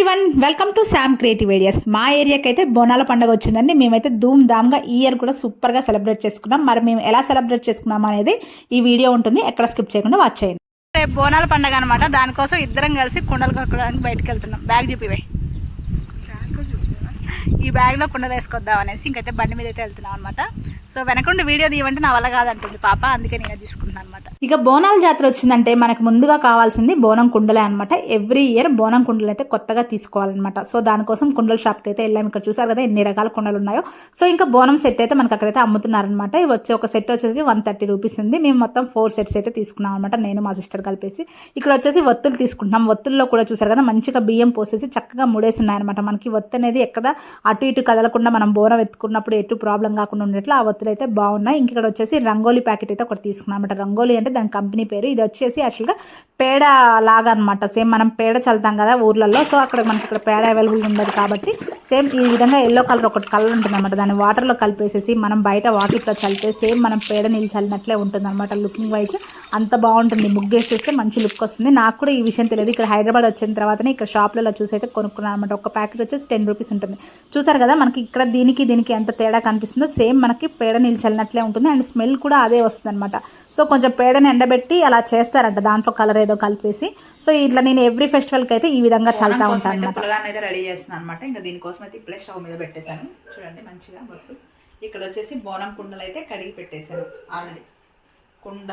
Everyone welcome to Sam creative ideas మా ఏరియాకి అయితే బోనాల పండుగ వచ్చిందండి. మేమైతే ధూమ్ ధామ్గా ఈ ఇయర్ కూడా సూపర్గా సెలబ్రేట్ చేసుకున్నాం. మరి మేము ఎలా సెలబ్రేట్ చేసుకున్నాం అనేది ఈ వీడియో ఉంటుంది. ఎక్కడ స్కిప్ చేయకుండా వాచ్ చేయండి. రేపు బోనాల పండుగ అనమాట దానికోసం ఇద్దరం కలిసి కుండలు కొనుక్కోవడానికి బయటకు వెళ్తున్నాం. బ్యాగ్ చూపివే. ఈ బ్యాగ్లో కుండలు వేసుకొద్దాం అనేసి ఇంకైతే బండి మీద అయితే వెళ్తున్నాం అనమాట సో వెనకుండి వీడియో తీయమంటే నా వల్ల కాదంటుంది పాప అందుకే నేను తీసుకుంటున్నాను అనమాట ఇక బోనాల జాతర వచ్చిందంటే మనకు ముందుగా కావాల్సింది బోనం కుండలే అనమాట ఎవ్రీ ఇయర్ బోనం కుండలు అయితే కొత్తగా తీసుకోవాలన్నమాట. సో దానికోసం కుండల షాప్కి అయితే వెళ్ళాము ఇక్కడ చూసారు కదా ఎన్ని రకాల కుండలు ఉన్నాయో. సో ఇంకా బోనం సెట్ అయితే మనకు అక్కడైతే అమ్ముతున్నారనమాట ఇవి వచ్చి ఒక సెట్ వచ్చేసి వన్ థర్టీ రూపీస్ ఉంది. మేము మొత్తం ఫోర్ సెట్స్ అయితే తీసుకున్నాం అనమాట నేను మా సిస్టర్ కలిపేసి. ఇక్కడ వచ్చేసి ఒత్తులు తీసుకుంటున్నాం. ఒత్తుల్లో కూడా చూసారు కదా మంచిగా బియ్యం పోసేసి చక్కగా ముడేసి ఉన్నాయన్నమాట. మనకి ఒత్తు అనేది ఎక్కడ అటు ఇటు కదలకుండా మనం బోనం ఎత్తుకున్నప్పుడు ఎటు ప్రాబ్లం కాకుండా ఉండేట్లు ఆ ఒత్తులు అయితే బాగున్నాయి. ఇంక ఇక్కడ వచ్చేసి రంగోలీ ప్యాకెట్ అయితే ఒకటి తీసుకున్నాం అనమాట రంగోలీ అంటే దాని కంపెనీ పేరు. ఇది వచ్చేసి యాక్చువల్గా పేడ లాగా అనమాట సేమ్ మనం పేడ చల్లుతాం కదా ఊర్లలో. సో అక్కడ మనకి ఇక్కడ పేడ అవైలబుల్ ఉండదు కాబట్టి సేమ్ ఈ విధంగా ఎల్లో కలర్ ఒకటి కలర్ ఉంటుంది అనమాట దాన్ని వాటర్లో కలిపేసేసి మనం బయట వాకిట్లో చల్లితే సేమ్ మనం పేడ నీళ్ళు చల్లినట్లే ఉంటుంది అనమాట లుకింగ్ వైజ్. అంత బాగుంటుంది. ముగ్గేసేస్తే మంచి లుక్ వస్తుంది. నాకు కూడా ఈ విషయం తెలియదు. ఇక్కడ హైదరాబాద్ వచ్చిన తర్వాతనే ఇక్కడ షాప్లలో చూసి అయితే కొనుక్కున్నాను అనమాట ఒక ప్యాకెట్ వచ్చేసి టెన్ రూపీస్ ఉంటుంది. చూసారు కదా మనకి ఇక్కడ దీనికి దీనికి ఎంత తేడా కనిపిస్తుందో సేమ్ మనకి పేడ నీళ్ళు చల్లినట్లే ఉంటుంది అండ్ స్మెల్ కూడా అదే వస్తుంది అనమాట సో కొంచెం పేడని ఎండబెట్టి అలా చేస్తారంట దాంట్లో కలర్ ఏదో కలిపేసి. సో ఇట్లా నేను ఎవ్రీ ఫెస్టివల్కి అయితే ఈ విధంగా చల్లుతా ఉంటాను అనమాట పులగాన్ని అయితే రెడీ చేస్తున్నాను అనమాట ఇంకా దీనికోసం అయితే ఇప్పుడే స్టవ్ మీద పెట్టేశాను. చూడండి మంచిగా మొత్తం. ఇక్కడ వచ్చేసి బోనం కుండలు అయితే కడిగి పెట్టేశాను ఆల్రెడీ. కుండ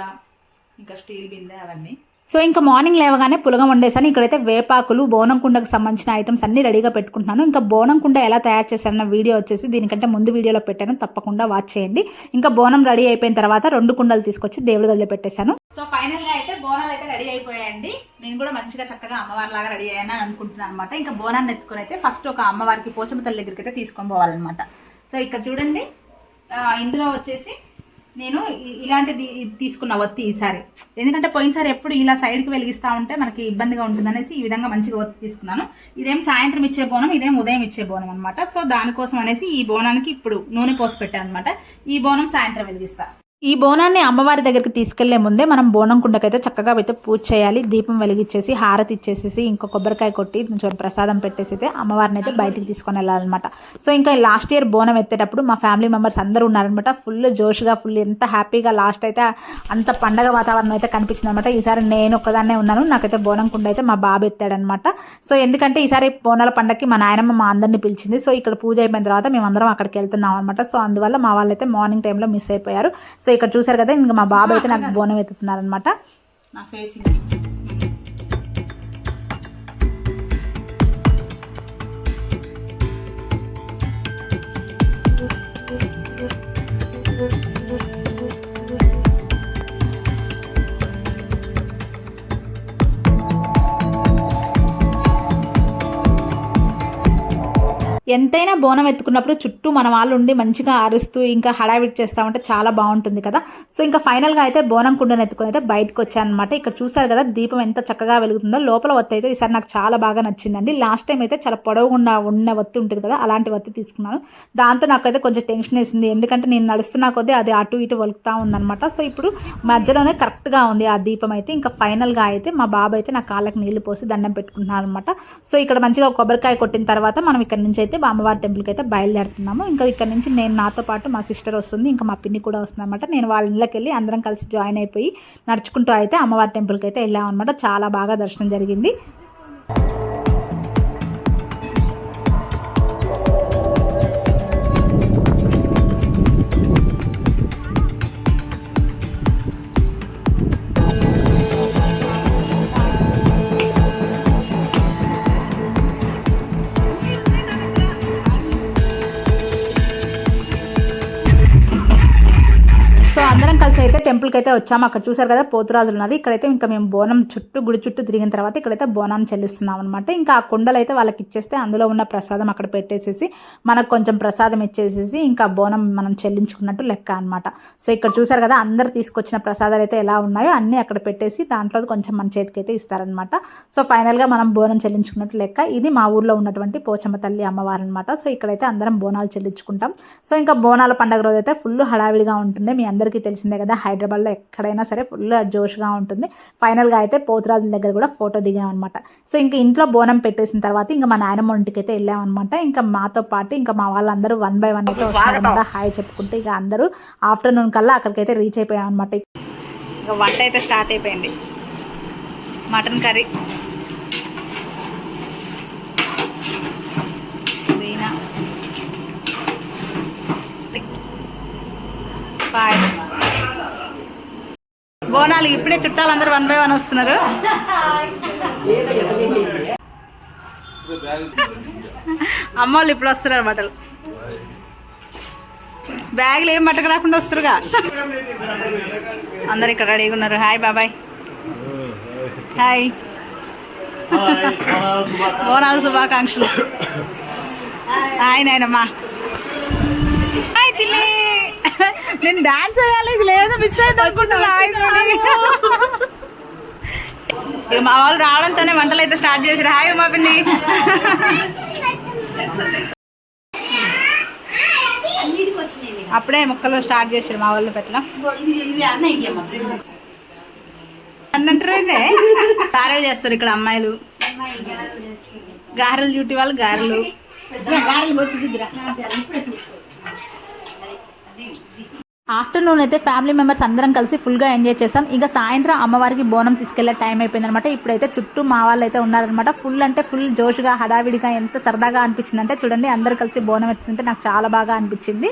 ఇంకా స్టీల్ బిందె అవన్నీ. సో ఇంకా మార్నింగ్ లేవగానే పులగం వండేసాను. ఇక్కడైతే వేపాకులు బోనం కుండకు సంబంధించిన ఐటమ్స్ అన్ని రెడీగా పెట్టుకుంటున్నాను. ఇంకా బోనం కుండ ఎలా తయారు చేశానన్న వీడియో వచ్చేసి దీనికంటే ముందు వీడియోలో పెట్టాను. తప్పకుండా వాచ్ చేయండి. ఇంకా బోనం రెడీ అయిపోయిన తర్వాత రెండు కుండలు తీసుకొచ్చి దేవుడి గదిలో పెట్టేశాను. సో ఫైనల్గా అయితే బోనాలు అయితే రెడీ అయిపోయాయండి. నేను కూడా మంచిగా చక్కగా అమ్మవారి లాగా రెడీ అయ్యాను అనుకుంటున్నాను అనమాట ఇంకా బోనాన్ని ఎత్తుకొని అయితే ఫస్ట్ ఒక అమ్మవారికి పోచమ్మ తల్లి దగ్గరికి అయితే తీసుకొని పోవాలన్నమాట. సో ఇక్కడ చూడండి. ఇందులో వచ్చేసి నేను ఇలాంటిది తీసుకున్న ఒత్తి ఈసారి. ఎందుకంటే పోయినసారి ఎప్పుడు ఇలా సైడ్కి వెలిగిస్తా ఉంటే మనకి ఇబ్బందిగా ఉంటుందనేసి ఈ విధంగా మంచిగా ఒత్తి తీసుకున్నాను. ఇదేం సాయంత్రం ఇచ్చే బోనం ఇదేం ఉదయం ఇచ్చే బోనం అనమాట సో దానికోసం అనేసి ఈ బోనానికి ఇప్పుడు నూనె పోసి పెట్టాను అనమాట ఈ బోనం సాయంత్రం వెలిగిస్తా. ఈ బోనాన్ని అమ్మవారి దగ్గరికి తీసుకెళ్ళే ముందే మనం బోనం కుండకైతే చక్కగా అయితే పూజ చేయాలి. దీపం వెలిగించేసి హారతి ఇచ్చేసేసి ఇంకా కొబ్బరికాయ కొట్టి కొంచెం ప్రసాదం పెట్టేసి అయితే అమ్మవారిని అయితే బయటికి తీసుకొని వెళ్ళాలన్నమాట. సో ఇంకా లాస్ట్ ఇయర్ బోనం ఎత్తేటప్పుడు మా ఫ్యామిలీ మెంబర్స్ అందరూ ఉన్నారనమాట ఫుల్ జోష్గా ఫుల్ ఎంత హ్యాపీగా లాస్ట్ అయితే అంత పండగ వాతావరణం అయితే కనిపించింది అనమాట ఈసారి నేను ఒక్కదాన్నే ఉన్నాను. నాకైతే బోనం కుండ అయితే మా బాబు ఎత్తాడనమాట సో ఎందుకంటే ఈసారి బోనాల పండగకి మా నాయనమ్మ మా అందరిని పిలిచింది. సో ఇక్కడ పూజ అయిపోయిన తర్వాత మేమందరం అక్కడికి వెళ్తున్నాం అనమాట సో అందువల్ల మా వాళ్ళైతే మార్నింగ్ టైంలో మిస్ అయిపోయారు. సో ఇక్కడ చూసారు కదా ఇంకా మా బాబు అయితే నాకు బోనం ఎత్తుతున్నారనమాట నా ఎంతైనా బోనం ఎత్తుకున్నప్పుడు చుట్టూ మన వాళ్ళు ఉండి మంచిగా అరుస్తూ ఇంకా హడావిడి చేస్తా ఉంటే చాలా బాగుంటుంది కదా. సో ఇంకా ఫైనల్గా అయితే బోనం కుండను ఎత్తుకుని అయితే బయటకు అనమాట ఇక్కడ చూసారు కదా దీపం ఎంత చక్కగా వెలుగుతుందో. లోపల వత్తి అయితే ఈసారి నాకు చాలా బాగా నచ్చిందండి. లాస్ట్ టైం అయితే చాలా పొడవుగుండా ఉన్న వత్తి ఉంటుంది కదా అలాంటి వత్తి తీసుకున్నాను. దాంతో నాకైతే కొంచెం టెన్షన్ వేసింది. ఎందుకంటే నేను నడుస్తున్నా కొద్దీ అది అటు ఇటు వలుకుతా ఉందన్నమాట. సో ఇప్పుడు మధ్యలోనే కరెక్ట్గా ఉంది ఆ దీపం అయితే. ఇంకా ఫైనల్గా అయితే మా బాబు అయితే నా కాళ్ళకి నీళ్ళు పోసి దండం పెట్టుకుంటున్నాను అనమాట సో ఇక్కడ మంచిగా కొబ్బరికాయ కొట్టిన తర్వాత మనం ఇక్కడ నుంచి అయితే మా అమ్మవారి టెంపుల్కి అయితే బయలుదేరుతున్నాము. ఇంకా ఇక్కడ నుంచి నేను నాతో పాటు మా సిస్టర్ వస్తుంది. ఇంకా మా పిన్ని కూడా వస్తుంది అనమాట నేను వాళ్ళ ఇళ్ళకి వెళ్ళి అందరం కలిసి జాయిన్ అయిపోయి నడుచుకుంటూ అయితే అమ్మవారి టెంపుల్కి అయితే వెళ్ళామన్నమాట. చాలా బాగా దర్శనం జరిగింది. అయితే వచ్చాము. అక్కడ చూసారు కదా పోతురాజులు ఉన్నారు. ఇక్కడైతే ఇంకా మేము బోనం చుట్టూ గుడి చుట్టూ తిరిగిన తర్వాత ఇక్కడైతే బోనాన్ని చెల్లిస్తున్నాం అనమాట ఇంకా ఆ కుండలు అయితే వాళ్ళకి ఇచ్చేస్తే అందులో ఉన్న ప్రసాదం అక్కడ పెట్టేసేసి మనకు కొంచెం ప్రసాదం ఇచ్చేసేసి ఇంకా బోనం మనం చెల్లించుకున్నట్టు లెక్క అనమాట సో ఇక్కడ చూసారు కదా అందరు తీసుకొచ్చిన ప్రసాదాలు అయితే ఎలా ఉన్నాయో అన్నీ అక్కడ పెట్టేసి దాంట్లో కొంచెం మన చేతికి అయితే ఇస్తారనమాట సో ఫైనల్గా మనం బోనం చెల్లించుకున్నట్టు లెక్క. ఇది మా ఊర్లో ఉన్నటువంటి పోచమ్మ తల్లి అమ్మవారు అనమాట సో ఇక్కడైతే అందరం బోనాలు చెల్లించుకుంటాం. సో ఇంకా బోనాల పండుగ రోజు అయితే ఫుల్ హడావిడిగా ఉంటుంది. మీ అందరికీ తెలిసిందే కదా హైదరాబాద్ హైదరాబాద్లో ఎక్కడైనా సరే ఫుల్ జోష్గా ఉంటుంది. ఫైనల్గా అయితే పోతురాజుల దగ్గర కూడా ఫోటో దిగామన్నమాట. సో ఇంకా ఇంట్లో బోనం పెట్టేసిన తర్వాత ఇంకా మా నాయనమ్మ ఇంటికి అయితే వెళ్ళామన్నమాట. ఇంకా మాతో పాటు ఇంకా మా వాళ్ళందరూ వన్ బై వన్ అయితే వస్తున్నారన్నమాట హాయ్ చెప్పుకుంటే ఇక అందరూ ఆఫ్టర్నూన్ కల్లా అక్కడికైతే రీచ్ అయిపోయామన్నమాట. ఇంకా వంట అయితే స్టార్ట్ అయిపోయింది. Mutton curry. పాయసం. బోనాలు ఇప్పుడే చుట్టాలందరూ వన్ బై వన్ వస్తున్నారు. అమ్మ వాళ్ళు ఇప్పుడు వస్తున్నారు అనమాట బ్యాగులు ఏం పట్టక రాకుండా వస్తురుగా. అందరు ఇక్కడ రెడీగా ఉన్నారు. హాయ్ బాబాయ్. హాయ్. బోనాలు శుభాకాంక్షలు. హాయ్ నాయనమ్మా. హాయ్ చిల్లీ. నేను డాన్స్ వేయాలి ఇది లేదు మిస్ అయితే అనుకుంటున్నా. ఇక మా వాళ్ళు రావడంతోనే వంటలు అయితే స్టార్ట్ చేసారు హాయ్ ఉమా పిన్ని. అప్పుడే ముక్కలు స్టార్ట్ చేసారు మా వాళ్ళు పెట్టడం అన్నట్టునే గారెలు చేస్తారు ఇక్కడ అమ్మాయిలు. గారెలు డ్యూటీ వాళ్ళు గారెలు. ఆఫ్టర్నూన్ అయితే ఫ్యామిలీ మెంబర్స్ అందరం కలిసి ఫుల్గా ఎంజాయ్ చేసాం. ఇక సాయంత్రం అమ్మవారికి బోనం తీసుకెళ్ళే టైం అయిపోయిందనమాట ఇప్పుడైతే చుట్టూ మా వాళ్ళు అయితే ఉన్నారనమాట ఫుల్ అంటే ఫుల్ జోష్గా హడావిడిగా ఎంత సరదాగా అనిపించింది అంటే చూడండి అందరు కలిసి బోనం ఎత్తుంటే నాకు చాలా బాగా అనిపించింది.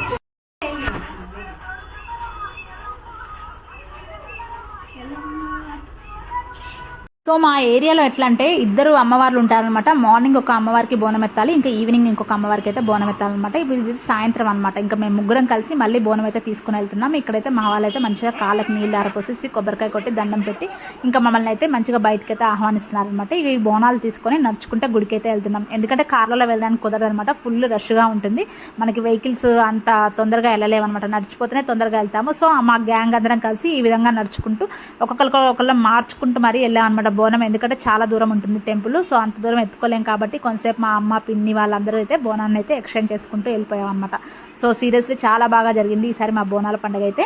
సో మా ఏరియాలో ఎట్లా అంటే ఇద్దరు అమ్మవార్లు ఉంటారనమాట మార్నింగ్ ఒక అమ్మవారికి బోనం ఎత్తాలి ఇంకా ఈవినింగ్ ఇంకొక అమ్మవారికి అయితే బోనం ఎత్తాలన్నమాట. ఇప్పుడు ఇది సాయంత్రం అనమాట ఇంకా మేము ముగ్గురం కలిసి మళ్ళీ బోనం అయితే తీసుకుని వెళ్తున్నాం. ఇక్కడైతే మా వాళ్ళైతే మంచిగా కాళ్ళకి నీళ్ళు ఆరపోసేసి కొబ్బరికాయ కొట్టి దండం పెట్టి ఇంకా మమ్మల్ని అయితే మంచిగా బయటకి అయితే ఆహ్వానిస్తున్నారనమాట ఇక ఈ బోనాలు తీసుకొని నడుచుకుంటే గుడికి అయితే వెళ్తున్నాం. ఎందుకంటే కార్లలో వెళ్ళడానికి కుదరదనమాట ఫుల్ రష్గా ఉంటుంది. మనకి వెహికల్స్ అంత తొందరగా వెళ్ళలేమన్నమాట నడిచిపోతేనే తొందరగా వెళ్తాము. సో మా గ్యాంగ్ అందరం కలిసి ఈ విధంగా నడుచుకుంటూ ఒక్కొక్కరికి ఒకళ్ళ మార్చుకుంటూ మరీ వెళ్ళామన్నమాట బోనం ఎందుకంటే చాలా దూరం ఉంటుంది టెంపుల్ సో అంత దూరం ఎత్తుకోలేం కాబట్టి కొంతసేపు మా అమ్మ పిన్ని వాళ్ళందరూ అయితే బోనాన్ని అయితే ఎక్స్చేంజ్ చేసుకుంటూ వెళ్ళిపోయాం అనమాట సో సీరియస్లీ చాలా బాగా జరిగింది ఈసారి మా బోనాల పండుగ అయితే.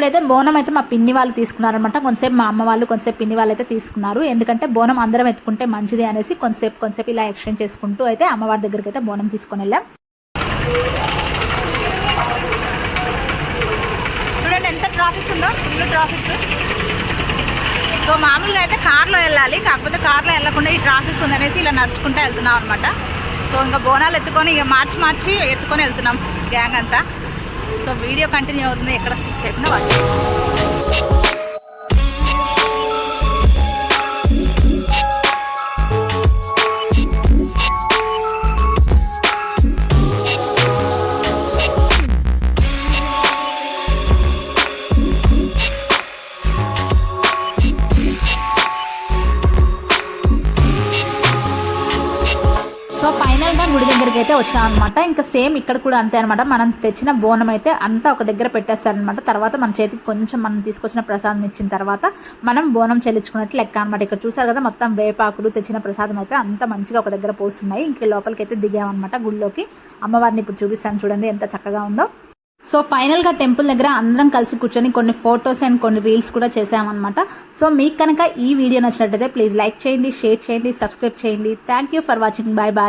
ఇప్పుడైతే బోనం అయితే మా పిన్ని వాళ్ళు తీసుకున్నారనమాట కొంతసేపు మా అమ్మ వాళ్ళు కొంతసేపు పిన్ని వాళ్ళు అయితే తీసుకున్నారు. ఎందుకంటే బోనం అందరం ఎత్తుకుంటే మంచిది అనేసి కొంతసేపు కొంతసేపు ఇలా ఎక్స్చేంజ్ చేసుకుంటూ అయితే అమ్మవారి దగ్గరికి అయితే బోనం తీసుకొని వెళ్ళాం. చూడండి ఎంత ట్రాఫిక్ ఉందో ఫుల్ ట్రాఫిక్ సో మామూలుగా అయితే కార్లో వెళ్ళాలి. కాకపోతే కార్లో వెళ్ళకుండా ఈ ట్రాఫిక్ ఉందనేసి ఇలా నడుచుకుంటూ వెళ్తున్నాం అనమాట సో ఇంకా బోనాలు ఎత్తుకొని ఇక మార్చి మార్చి ఎత్తుకొని వెళ్తున్నాం గ్యాంగ్ అంతా. సో వీడియో కంటిన్యూ అవుతుంది. ఎక్కడ స్కిప్ చేయకుండా వాళ్ళు ఫైనల్గా అయితే వచ్చామన్నమాట. ఇంకా సేమ్ ఇక్కడ కూడా అంతే అనమాట మనం తెచ్చిన బోనం అయితే అంతా ఒక దగ్గర పెట్టేస్తారనమాట తర్వాత మన చేతికి కొంచెం మనం తీసుకొచ్చిన ప్రసాదం ఇచ్చిన తర్వాత మనం బోనం చెల్లించుకున్నట్లు లెక్క అనమాట ఇక్కడ చూసారు కదా మొత్తం వేపాకులు తెచ్చిన ప్రసాదం అయితే అంత మంచిగా ఒక దగ్గర పోస్తున్నాయి. ఇంక లోపలికి అయితే దిగామన్నమాట గుళ్ళోకి. అమ్మవారిని ఇప్పుడు చూపిస్తాను చూడండి ఎంత చక్కగా ఉందో. సో ఫైనల్గా టెంపుల్ దగ్గర అందరం కలిసి కూర్చొని కొన్ని ఫొటోస్ అండ్ కొన్ని రీల్స్ కూడా చేసామన్నమాట సో మీకు కనుక ఈ వీడియో నచ్చినట్టయితే ప్లీజ్ లైక్ చేయండి షేర్ చేయండి సబ్స్క్రైబ్ చేయండి. Thank you for watching. Bye bye